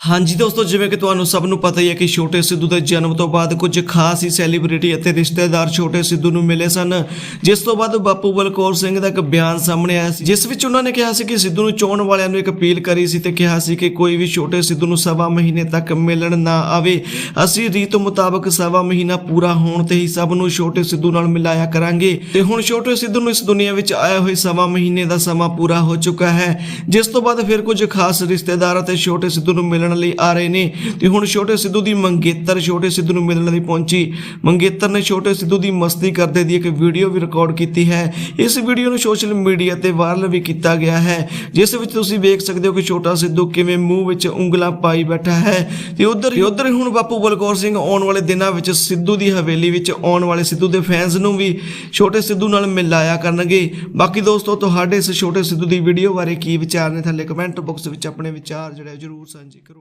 ਹਾਂਜੀ ਦੋਸਤੋ, ਜਿਵੇਂ ਕਿ ਤੁਹਾਨੂੰ ਸਭ ਨੂੰ ਪਤਾ ਹੀ ਹੈ ਕਿ ਛੋਟੇ ਸਿੱਧੂ ਦੇ ਜਨਮ ਤੋਂ ਬਾਅਦ ਕੁਝ ਖਾਸ ਹੀ ਸੈਲੀਬ੍ਰਿਟੀ ਅਤੇ ਰਿਸ਼ਤੇਦਾਰ ਛੋਟੇ ਸਿੱਧੂ ਨੂੰ ਮਿਲੇ ਸਨ। ਜਿਸ ਤੋਂ ਬਾਅਦ ਬਾਪੂ ਬਲਕੌਰ ਸਿੰਘ ਦਾ ਇੱਕ ਬਿਆਨ ਸਾਹਮਣੇ ਆਇਆ ਸੀ, ਜਿਸ ਵਿੱਚ ਉਹਨਾਂ ਨੇ ਕਿਹਾ ਸੀ ਕਿ ਸਿੱਧੂ ਨੂੰ ਚੋਣ ਵਾਲਿਆਂ ਨੂੰ ਇੱਕ ਅਪੀਲ ਕਰੀ ਸੀ ਤੇ ਕਿਹਾ ਸੀ ਕਿ ਕੋਈ ਵੀ ਛੋਟੇ ਸਿੱਧੂ ਨੂੰ ਸਵਾ ਮਹੀਨੇ ਤੱਕ ਮਿਲਣ ਨਾ ਆਵੇ। ਅਸੀਂ ਰੀਤ ਮੁਤਾਬਕ ਸਵਾ ਮਹੀਨਾ ਪੂਰਾ ਹੋਣ ਤੇ ਹੀ ਸਭ ਨੂੰ ਛੋਟੇ ਸਿੱਧੂ ਨਾਲ ਮਿਲਾਇਆ ਕਰਾਂਗੇ। ਤੇ ਹੁਣ ਛੋਟੇ ਸਿੱਧੂ ਨੂੰ ਇਸ ਦੁਨੀਆ ਵਿੱਚ ਆਏ ਹੋਏ ਸਵਾ ਮਹੀਨੇ ਦਾ ਸਮਾਂ ਪੂਰਾ ਹੋ ਚੁੱਕਾ ਹੈ, ਜਿਸ ਤੋਂ ਬਾਅਦ ਫਿਰ ਕੁਝ ਖਾਸ ਰਿਸ਼ਤੇਦਾਰ ਅਤੇ ਛੋਟੇ ਸਿੱਧੂ ਨੂੰ ਮਿਲਣ ਮਿਲਣ ਲਈ ਆ ਰਹੇ ਨੇ। ਤੇ ਹੁਣ ਛੋਟੇ ਸਿੱਧੂ ਦੀ ਮੰਗੇਤਰ, ਛੋਟੇ ਸਿੱਧੂ ਨੂੰ ਮਿਲਣ ਲਈ ਪਹੁੰਚੀ। ਮੰਗੇਤਰ ਨੇ ਛੋਟੇ ਸਿੱਧੂ ਦੀ ਮਸਤੀ ਕਰਦੇ ਦੀ ਇੱਕ ਵੀਡੀਓ ਵੀ ਰਿਕਾਰਡ ਕੀਤੀ ਹੈ। ਇਸ ਵੀਡੀਓ ਨੂੰ ਸੋਸ਼ਲ ਮੀਡੀਆ ਤੇ ਵਾਇਰਲ ਵੀ ਕੀਤਾ ਗਿਆ ਹੈ, ਜਿਸ ਵਿੱਚ ਤੁਸੀਂ ਵੇਖ ਸਕਦੇ ਹੋ ਕਿ ਛੋਟਾ ਸਿੱਧੂ ਕਿਵੇਂ ਮੂੰਹ ਵਿੱਚ ਉਂਗਲਾਂ ਪਾਈ ਬੈਠਾ ਹੈ। ਤੇ ਉਧਰ ਉਧਰ ਹੁਣ ਬਾਪੂ ਬਲਕੌਰ ਸਿੰਘ ਆਉਣ ਵਾਲੇ ਦਿਨਾਂ ਵਿੱਚ ਸਿੱਧੂ ਦੀ ਹਵੇਲੀ ਵਿੱਚ ਆਉਣ ਵਾਲੇ ਸਿੱਧੂ ਦੇ ਫੈਨਸ ਨੂੰ ਵੀ ਛੋਟੇ ਸਿੱਧੂ ਨਾਲ ਮਿਲਾਇਆ ਕਰਨਗੇ। ਬਾਕੀ ਦੋਸਤੋ, ਤੁਹਾਡੇ ਇਸ ਛੋਟੇ ਸਿੱਧੂ ਦੀ ਵੀਡੀਓ ਬਾਰੇ ਕੀ ਵਿਚਾਰ ਨੇ? ਥੱਲੇ ਕਮੈਂਟ ਬਾਕਸ ਵਿੱਚ ਆਪਣੇ ਵਿਚਾਰ ਜਿਹੜੇ ਜ਼ਰੂਰ ਸਾਂਝੇ ਕਰੋ।